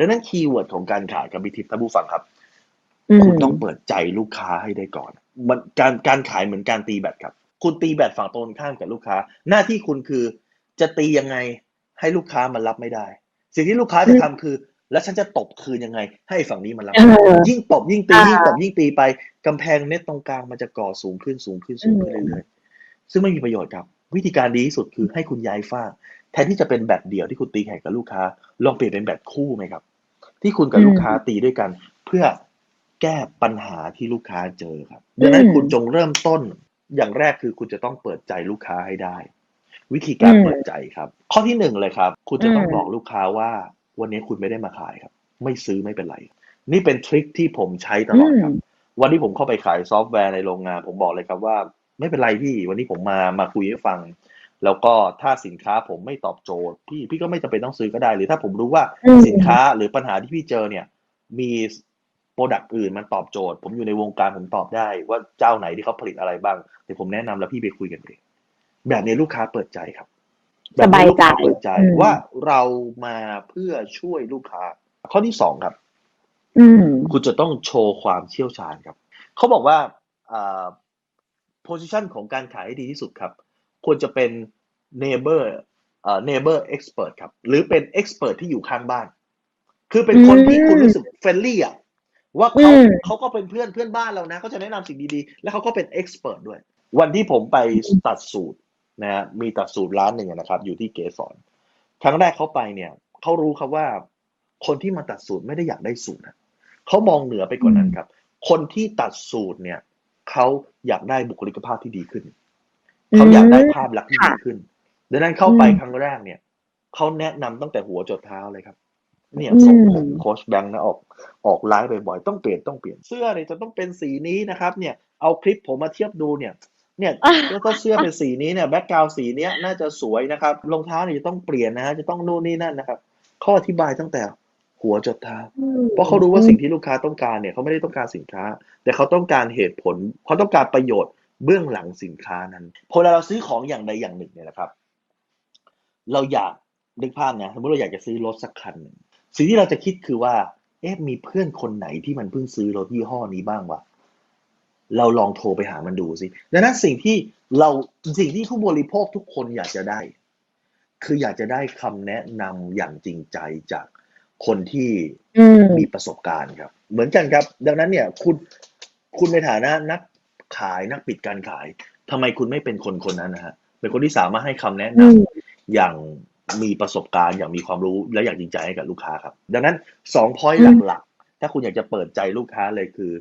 ดังนั้นคีย์เวิร์ดของการขายกับบิทิปท่านผู้ฟังครับอืมคุณต้องเปิดใจลูกค้าให้ได้ก่อน มันการการขายเหมือนการตีแบตครับ คุณตีแบตฝั่งตรงข้ามกับลูกค้า หน้าที่คุณคือจะตียังไงให้ลูกค้ามันรับไม่ได้ สิ่งที่ลูกค้าจะทำคือ แล้วฉันจะตบคืนยังไง ให้ฝั่งนี้มันรับเออยิ่งตบยิ่งตีอ่ายิ่ยิ่งตบยิ่งตีไปกำแพงเน็ตตรงกลางมันจะก่อสูงขึ้นสูงขึ้นสูงขึ้นอืมเรื่อยๆซึ่งไม่มีประโยชน์ครับ วิธีการดีที่สุดคือให้คุณย้ายฝ้ากแทนที่จะเป็นแบบเดียวที่คุณตีแข่งกับลูกค้า ลองเปลี่ยนเป็นแบบคู่ไหมครับ ที่คุณกับลูกค้าตีด้วยกัน เพื่อแก้ปัญหาที่ลูกค้าเจอครับดังนั้นคุณจงเริ่มต้นอย่างแรกคือคุณจะต้องเปิดใจลูกค้าให้ได้ วิธีการอืมเปิดใจครับ ข้อที่หนึ่งเลยครับ คุณจะต้องอืมบอกลูกค้าว่า วันนี้คุณไม่ได้มาขายครับ ไม่ซื้อไม่เป็นไร นี่เป็นทริคที่ผมใช้ตลอดครับ วันที่ผมเข้าไปขายซอฟต์แวร์ในโรงงาน ผมบอกเลยครับว่า ไม่เป็นไรพี่วันนี้ผมมามาคุยให้ฟัง แล้วก็ถ้าสินค้าผมไม่ตอบโจทย์ พี่พี่ก็ไม่จำเป็นต้องซื้อก็ได้ หรือถ้าผมรู้ว่าอืมสินค้าหรือปัญหาที่พี่เจอเนี่ย มีโปรดักต์อื่นมันตอบโจทย์ ผมอยู่ในวงการผมตอบได้ ว่าเจ้าไหนที่เขาผลิตอะไรบ้างเดี๋ยวผมแนะนำแล้วพี่ไปคุยกันเองแบบนี้ลูกค้าเปิดใจครับสบายใจแบบนี้ลูกค้เปิดใจอืมว่าเรามาเพื่อช่วยลูกค้า ข้อที่สองครับอืมคุณจะต้องโชว์ความเชี่ยวชาญครับ เขาบอกว่าอ่า position ของการขายให้ดีที่สุดครับ ควรจะเป็น neighbor อ่า neighbor expert ครับ หรือเป็น expert ที่อยู่ข้างบ้าน คือเป็นคนที่คุณรู้สึก friendly อะว่าเขาอืมเขาก็เป็นเพื่อนเพื่อนบ้านเรานะเขาจะแนะนำสิ่งดีๆ แล้วเขาก็เป็น expert ด้วย วันที่ผมไปตัดสูตรนะฮะมีตัดสูตรร้านหนึ่งอะนะครับ อยู่ที่เกสรครั้งแรกเขาไปเนี่ยเขารู้ครับว่า คนที่มาตัดสูตรไม่ได้อยากได้สูตรนะเขามองเหนือไปกว่านั้นครับ คนที่ตัดสูตรเนี่ยเขาอยากได้บุคลิกภาพที่ดีขึ้น เขาอยากได้ภาพลักษณ์ที่ดีขึ้น ดังนั้นเข้าไปอืมครั้งแรกเนี่ยเขาแนะนำตั้งแต่หัวจดเท้าเลยครับ เนี่ยอืมส่งผมโค้ชแบงค์นะออกออกไลฟ์บ่อยๆต้องเปลี่ยนต้องเปลี่ยนเสื้อเนี่ยจะต้องเป็นสีนี้นะครับ เนี่ยเอาคลิปผมมาเทียบดูเนี่ย เนี่ยแล้วก็เสื้อเป็นสีนี้เนี่ยแบ็กกราวสีเนี้ยน่าจะสวยนะครับรองเท้าเนี่ยจะต้องเปลี่ยนนะฮะจะต้องนู่นนี่นั่นนะครับข้ออธิบายตั้งแต่หัวจดเท้าเพราะเขารู้ว่าสิ่งที่ลูกค้าต้องการเนี่ยเขาไม่ได้ต้องการสินค้า แต่เขาต้องการเหตุผลเขาต้องการประโยชน์ เบื้องหลังสินค้านั้นพอเวลาเราซื้อของอย่างใดอย่างหนึ่งเนี่ยนะครับ เราอยากนึกภาพนะสมมติเราอยากจะซื้อรถสักคันหนึ่งสิ่งที่เราจะคิดคือว่า เอ๊ะมีเพื่อนคนไหนที่มันเพิ่งซื้อรถยี่ห้อนี้บ้างวะเราลองโทรไปหามันดูสิดังนั้นสิ่งที่เราสิ่งที่ผู้บริโภคทุกคนอยากจะได้ คืออยากจะได้คำแนะนำอย่างจริงใจจากคนที่อืมมีประสบการณ์ครับ เหมือนกันครับ ดังนั้นเนี่ย คุณคุณในฐานะนัก ขายนักปิดการขายทำไมคุณไม่เป็นคนคนนั้นนะฮะเป็นคนที่สามารถให้คำแนะนำอืมอย่างมีประสบการณ์อย่างมีความรู้และอย่างจริงใจให้กับลูกค้าครับ ดังนั้นสองพอยต์อืมหลักๆ ถ้าคุณอยากจะเปิดใจลูกค้าเลยคือ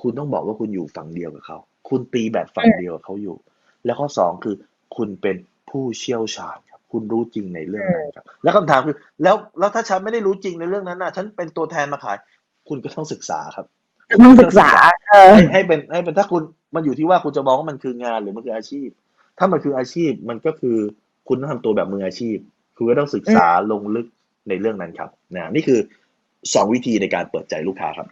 คุณต้องบอกว่าคุณอยู่ฝั่งเดียวกับเขา คุณตีแบบฝั่งเดียวกับเขาอยู่ แล้วข้อสองคือคุณเป็นผู้เชี่ยวชาญครับ คุณรู้จริงในเรื่องนั้นครับ แล้วคำถามคือ แล้วแล้วถ้าฉันไม่ได้รู้จริงในเรื่องนั้นน่ะ ฉันเป็นตัวแทนมาขาย คุณก็ต้องศึกษาครับ ต้องศึกษาเออให้ให้เป็นให้เป็นถ้าคุณมันอยู่ที่ว่าคุณจะมองว่ามันคืองานหรือมันคืออาชีพ ถ้ามันคืออาชีพมันก็คือคุณต้องทำตัวแบบมืออาชีพ คุณก็ต้องศึกษาลงลึกในเรื่องนั้นครับนะนี่คือสองวิธีในการเปิดใจลูกค้าครับ